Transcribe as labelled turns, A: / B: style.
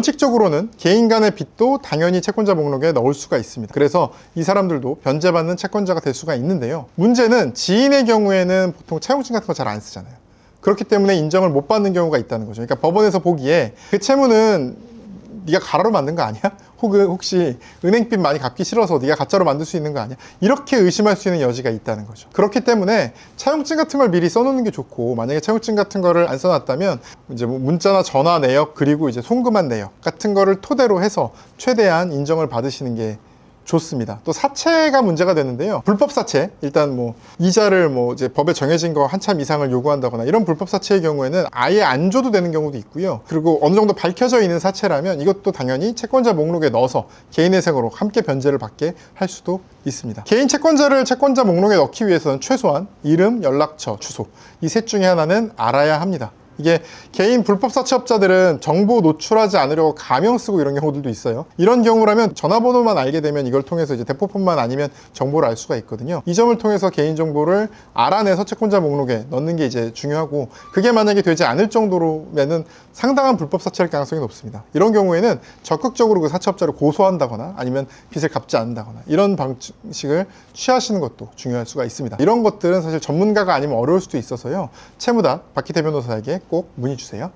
A: 원칙적으로는 개인 간의 빚도 당연히 채권자 목록에 넣을 수가 있습니다. 그래서 이 사람들도 변제받는 채권자가 될 수가 있는데요. 문제는 지인의 경우에는 보통 차용증 같은 거 잘 안 쓰잖아요. 그렇기 때문에 인정을 못 받는 경우가 있다는 거죠. 그러니까 법원에서 보기에 그 채무는 네가 가짜로 만든 거 아니야? 혹은 혹시 은행빚 많이 갚기 싫어서 네가 가짜로 만들 수 있는 거 아니야? 이렇게 의심할 수 있는 여지가 있다는 거죠. 그렇기 때문에 차용증 같은 걸 미리 써놓는 게 좋고 만약에 차용증 같은 거를 안 써놨다면 이제 뭐 문자나 전화 내역 그리고 이제 송금한 내역 같은 거를 토대로 해서 최대한 인정을 받으시는 게 좋습니다. 또 사채가 문제가 되는데요. 불법 사채, 일단 뭐 이자를 뭐 이제 법에 정해진 거 한참 이상을 요구한다거나 이런 불법 사채의 경우에는 아예 안 줘도 되는 경우도 있고요. 그리고 어느 정도 밝혀져 있는 사채라면 이것도 당연히 채권자 목록에 넣어서 개인회생으로 함께 변제를 받게 할 수도 있습니다. 개인 채권자를 채권자 목록에 넣기 위해서는 최소한 이름, 연락처, 주소 이 셋 중에 하나는 알아야 합니다. 이게 개인 불법 사채업자들은 정보 노출하지 않으려고 가명 쓰고 이런 경우들도 있어요. 이런 경우라면 전화번호만 알게 되면 이걸 통해서 이제 대포폰만 아니면 정보를 알 수가 있거든요. 이 점을 통해서 개인 정보를 알아내서 채권자 목록에 넣는 게 이제 중요하고 그게 만약에 되지 않을 정도로면은 상당한 불법 사채할 가능성이 높습니다. 이런 경우에는 적극적으로 그 사채업자를 고소한다거나 아니면 빚을 갚지 않는다거나 이런 방식을 취하시는 것도 중요할 수가 있습니다. 이런 것들은 사실 전문가가 아니면 어려울 수도 있어서요. 채무단 박기태 변호사에게 꼭 문의 주세요.